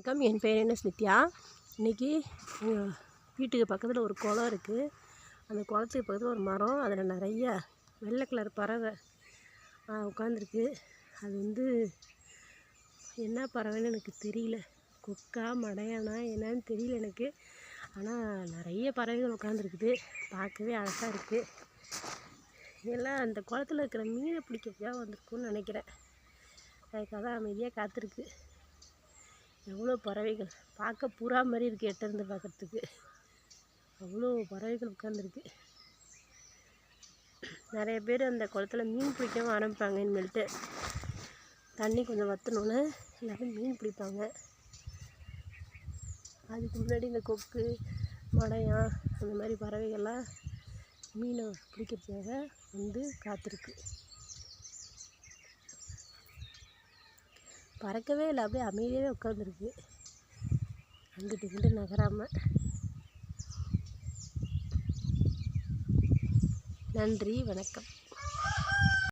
வணக்கம். என் பேர் என்ன? நித்யா இன்றைக்கி எங்கள் வீட்டுக்கு பக்கத்தில் ஒரு குளம் இருக்குது அந்த குளத்துக்கு பக்கத்தில் ஒரு மரம். அதில் நிறைய வெள்ளை கலர் பறவை உட்காந்துருக்கு அது வந்து என்ன பறவைன்னு எனக்கு தெரியல. கொக்கா மடையானா என்னன்னு தெரியல எனக்கு. ஆனால் நிறைய பறவைகள் உட்காந்துருக்குது பார்க்கவே அழகாக இருக்குது எல்லாம் அந்த குளத்துல இருக்கிற மீனை பிடிக்கிறதுக்காக வந்திருக்குன்னு நினைக்கிறேன். அதுக்காக அமைதியாக காத்திருக்கு. எவ்வளோ பறவைகள்? பார்க்க புறா மாதிரி இருக்குது எட்டேருந்து பார்க்குறதுக்கு. அவ்வளோ பறவைகள் உட்காந்துருக்கு நிறைய பேர் அந்த குளத்துல மீன் பிடிக்கவும் ஆரம்பிப்பாங்க இனிமேல்ட்டு. தண்ணி கொஞ்சம் வற்றணுன்னு எல்லோரும் மீன் பிடிப்பாங்க. அதுக்கு முன்னாடி இந்த கொக்கு மடையான் அந்த மாதிரி பறவைகள்லாம் மீனை பிடிக்கிறதுக்காக வந்து காத்திருக்கு. பறக்கவே இல்லை அப்படியே அமைதியாகவே உட்காந்துருக்கு அங்கிட்டு இங்கிட்டு நகராமல் நன்றி வணக்கம்.